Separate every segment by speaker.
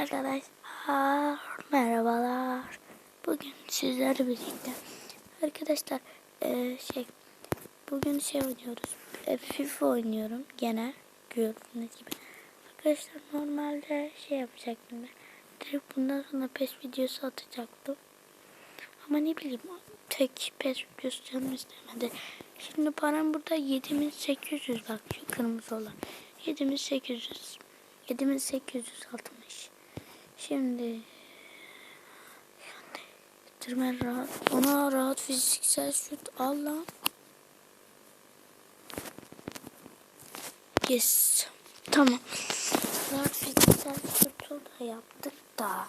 Speaker 1: Arkadaşlar merhabalar. Bugün sizlerle birlikte arkadaşlar eee, şey bugün şey oynuyoruz. E, FIFA oynuyorum gene gördüğünüz gibi. Arkadaşlar normalde şey yapacaktım ben. Direkt bundan sonra PES videosu atacaktım. Ama ne bileyim tek PES videosu canım istemedi. Şimdi param burada 7800 bak şu kırmızı olan. 7800 7860 Şimdi bitirme rahat ona rahat fiziksel şut al lan. Yes. Tamam. Rahat fiziksel şutu da yaptık da.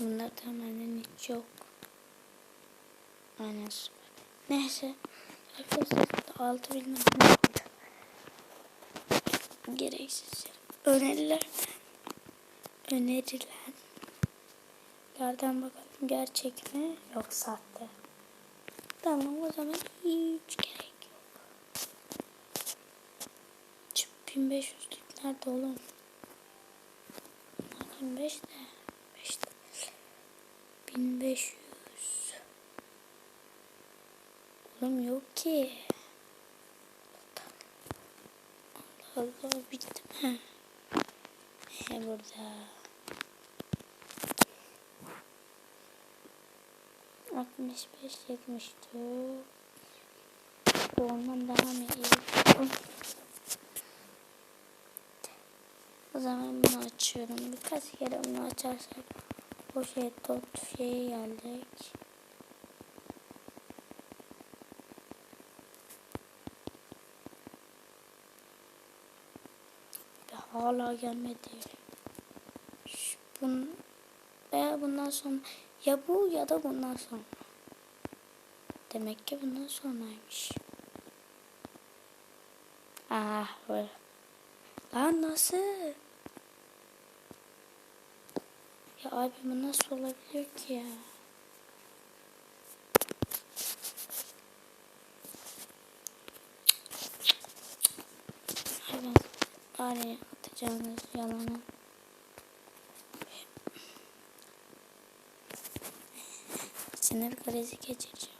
Speaker 1: Bunlar tamamen hiç yok. Aynen. Neyse. Arkadaşlar 6 bilmem ne oldu. Gereksiz. Öneriler. Önerilen. Nereden bakalım gerçek mi yok sahte. Tamam o zaman hiç gerek yok. Şu 1500'lük nerede oğlum? 15 de 5 de 1500 Oğlum yok ki. Allah bitti mi? He burada. 65 74 Bu ondan daha mı iyi? O zaman bunu açıyorum. Birkaç kere bunu açarsak o şey tot şeye geldik. Hala gelmedi. Şu, bun, veya bundan sonra ya bu ya da bundan sonra. Demek ki bundan sonraymış. Ah böyle. Lan nasıl? Ya abi bu nasıl olabiliyor ki ya? Hayvan. Bari atacağınız yalanı. Sinir krizi geçireceğim.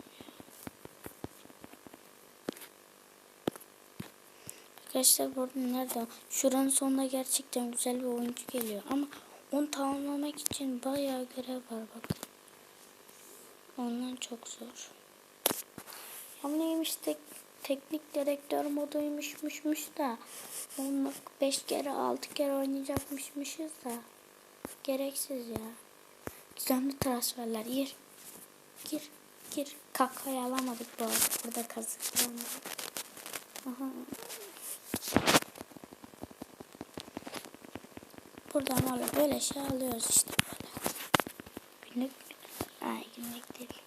Speaker 1: Arkadaşlar bu arada nerede? Şuranın sonunda gerçekten güzel bir oyuncu geliyor. Ama onu tamamlamak için bayağı görev var bakın. Ondan çok zor. Ya neymiş tek, teknik direktör moduymuşmuşmuş da. Onu 5 kere 6 kere oynayacakmışmışız da. Gereksiz ya. Düzenli transferler. Gir. Gir. Gir. Kakayı alamadık bu arada. Burada kazıklandı. Buradan böyle böyle şey alıyoruz işte böyle. Günlük. Ay günlük değil.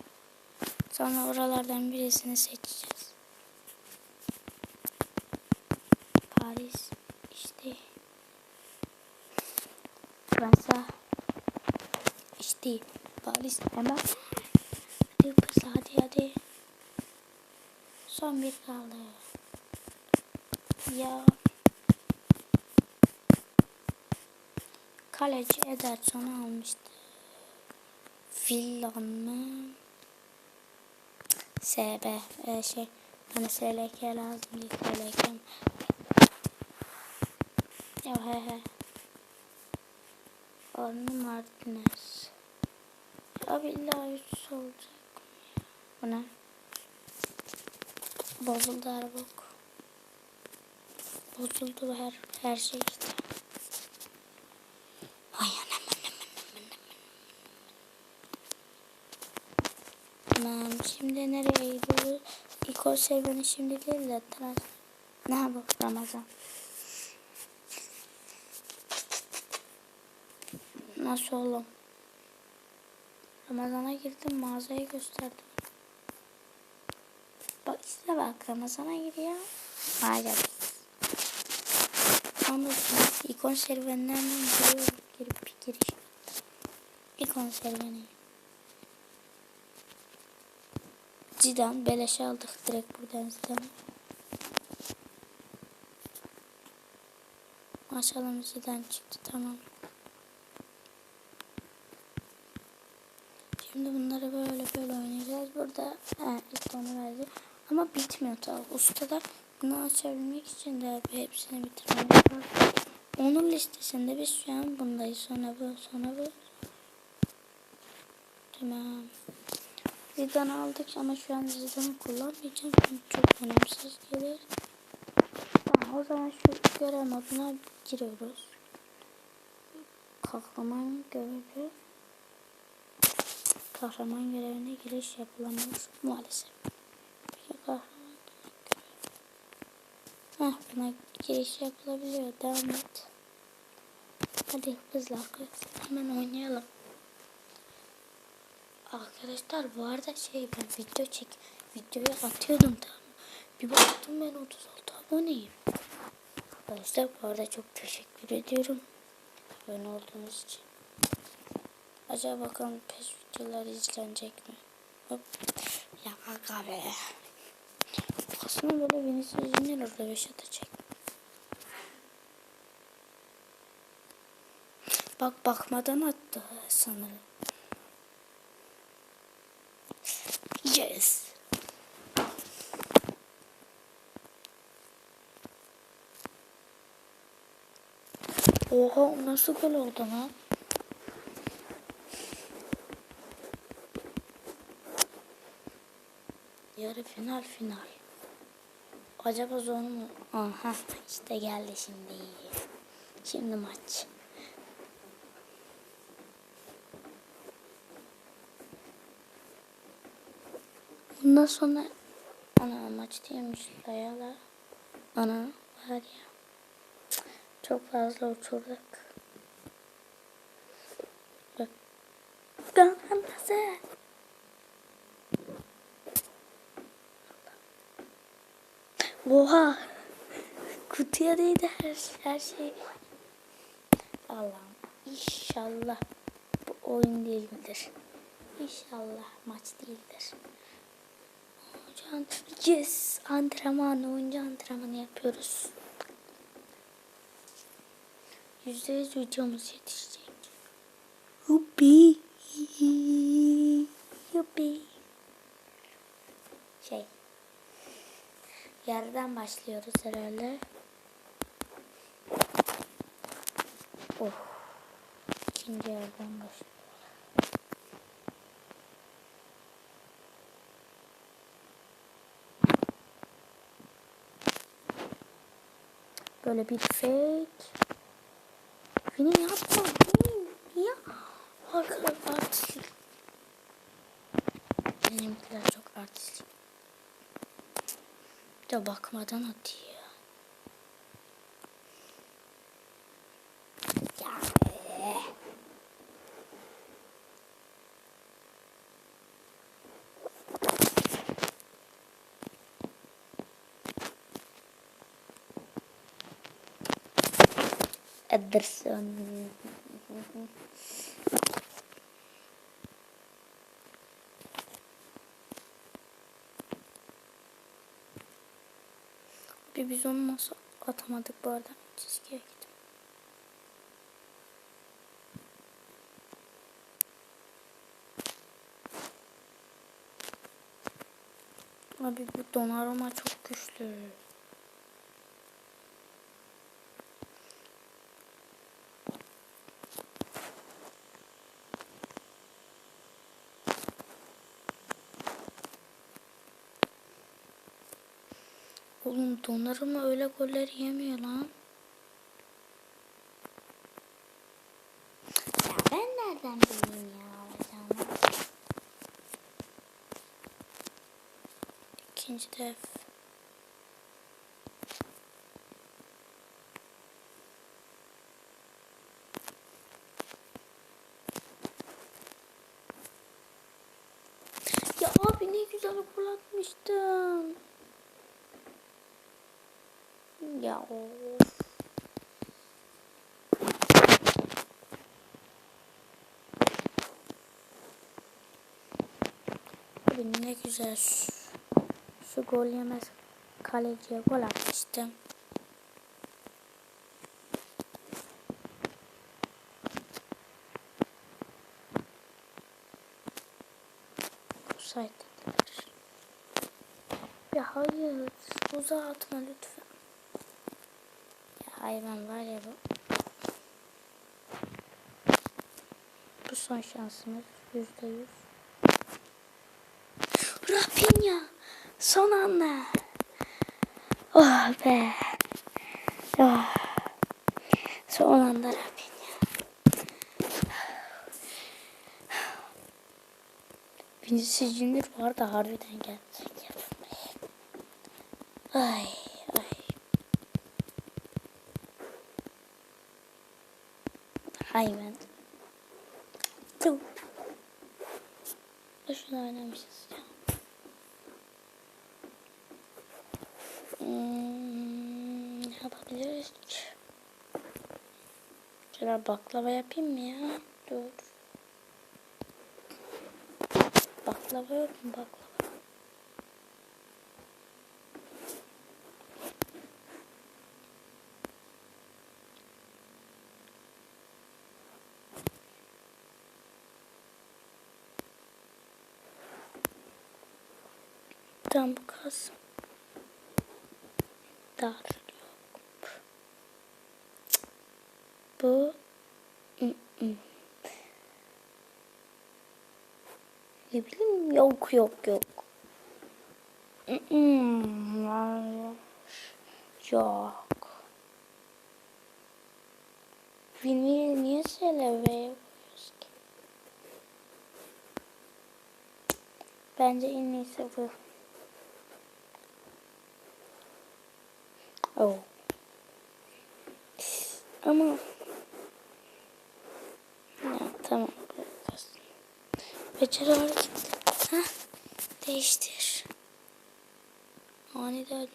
Speaker 1: Sonra oralardan birisini seçeceğiz. Paris işte Fransa işte Paris hemen hadi kız hadi hadi. Son bir kaldı. Ya. Kaleci Ederson'u almıştı. Villan mı SB e, şey hani SLK lazım değil SLK ya he he. Arne Martinez Abi illa yüz olacak Bu ne? Bozuldu her bok Bozuldu her, her şey işte Ay anam anam anam anam şimdi nereye gidiyoruz? İlk seviyeni şimdi değil de trans. Ne bu Ramazan? Nasıl oğlum? Ramazan'a girdim mağazayı gösterdim. Bak işte bak Ramazan'a giriyor. Hayır. Anlasın. İkon serüvenlerden giriyorum. Girip giriş. İkon serüveni. Zidane beleşe aldık direkt buradan Zidane'ı. Açalım Zidane çıktı tamam. Şimdi bunları böyle böyle Burada he, ilk onu verdi. Ama bitmiyor tabi. Usta da bunu açabilmek için de hepsini bitirmemiz lazım. Onun listesinde biz şu an bundayız. Sonra bu, sonra bu. Tamam. Zidane aldık ama şu an Zidane'ı kullanmayacağım. Çünkü çok önemsiz gelir. Tamam, o zaman şu görev moduna giriyoruz. Kahraman görevi. Kahraman görevine giriş yapılamıyor maalesef. Peki kahraman Heh, buna giriş yapılabiliyor. Devam et. Hadi arkadaşlar hemen oynayalım. Arkadaşlar bu arada şey ben video çek videoyu atıyordum tamam Bir baktım ben 36 aboneyim. Arkadaşlar bu arada çok teşekkür ediyorum. Abone olduğunuz için. Acaba bakalım pes videoları izlenecek mi? Hop. Ya kaka be. Aslında böyle Vinicius Junior orada 5 atacak. Bak bakmadan attı sanırım. Yes. Oha nasıl gol oldu lan? Yarı final final. Acaba zor mu? Aha işte geldi şimdi. Şimdi maç. Bundan sonra ana maç değilmiş Layala. Ana var ya. Çok fazla uçurduk. Bak. Ganası. Oha. Kutuya değdi her, her şey. Allah'ım. İnşallah bu oyun değildir. İnşallah maç değildir. Hocam yes antrenman oyuncu antrenmanı yapıyoruz. Yüzde yüz videomuz yetişecek. Yuppi. Yuppi. Şey. Yerden başlıyoruz herhalde. Oh. İkinci yerden başlıyoruz. Böyle bir fake. Beni yapma. Niye? Arkadaşlar artistlik. Benimkiler çok artistlik. Bir de bakmadan atıyor. Ederson. Bir biz onu nasıl atamadık bu arada çizgiye gittim. Abi bu Donnarumma çok güçlü. Oğlum Donnarumma öyle goller yemiyor lan. Ya ben nereden bileyim ya alacağımı. İkinci def. Ya abi ne güzel gol atmıştım. Ya. Abi ne güzel şu, gol yemez kaleciye gol atmıştım. Offside dediler. Ya hayır uzağa atma lütfen. Hayvan var ya bu. Bu son şansımız. Yüzde yüz. Rafinha. Son anda. Oh be. Oh. Son anda Rafinha. Vinicius Junior var da harbiden gelsin. Ay Hayvan. Tuh. Boşuna oynamışız ya. Hmm, yapabiliriz ki? Şöyle baklava yapayım mı ya? Dur. Baklava yok mu baklava? Tam bu kalsın. Dar. Bu ne bileyim yok yok yok. Yok. Filmi niye ki? Bence en iyisi bu. Oh. Ama ya, tamam. Beceri hareket. Ha? Değiştir. Aniden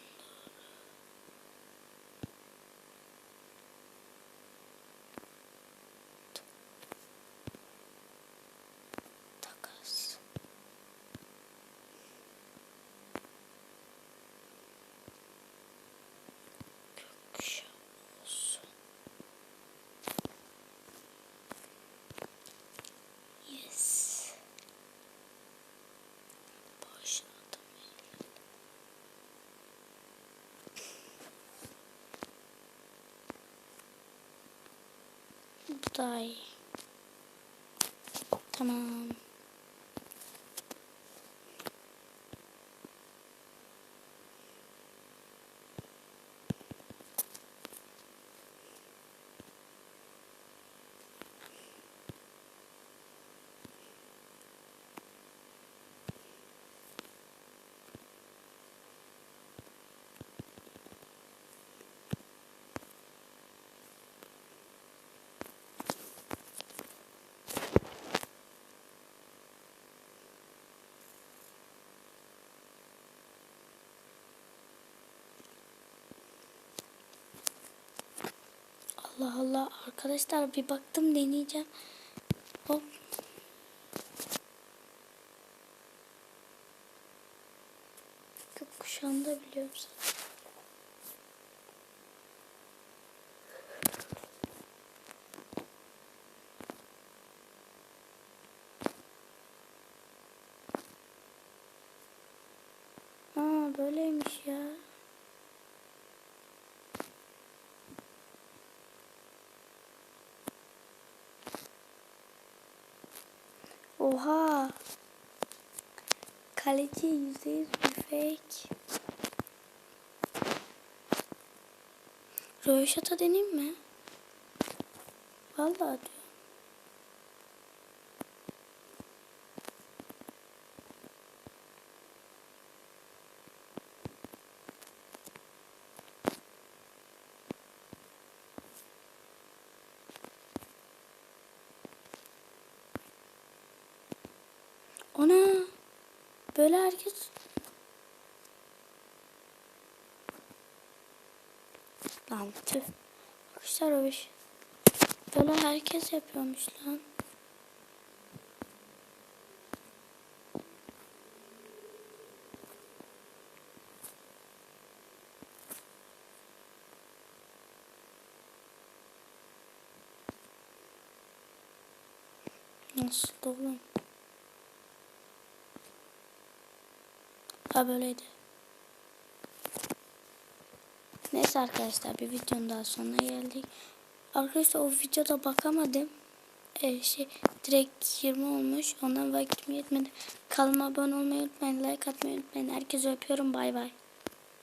Speaker 1: Bu. Tamam. Allah Allah arkadaşlar bir baktım deneyeceğim. Hop. Gökkuşağını da biliyorum zaten. Oha. Kaleci yüzde yüz bir fake. Röveşata deneyim mi? Vallahi diyor. Ona böyle herkes Lan tüh. Bakışlar o iş. Böyle herkes yapıyormuş lan. Nasıl oğlum? Ha böyleydi. Neyse arkadaşlar bir videonun daha sonuna geldik. Arkadaşlar o videoda bakamadım. Ee, şey direkt 20 olmuş. Ondan vakitim yetmedi. Kanalıma abone olmayı unutmayın. Like atmayı unutmayın. Herkese öpüyorum. Bay bay.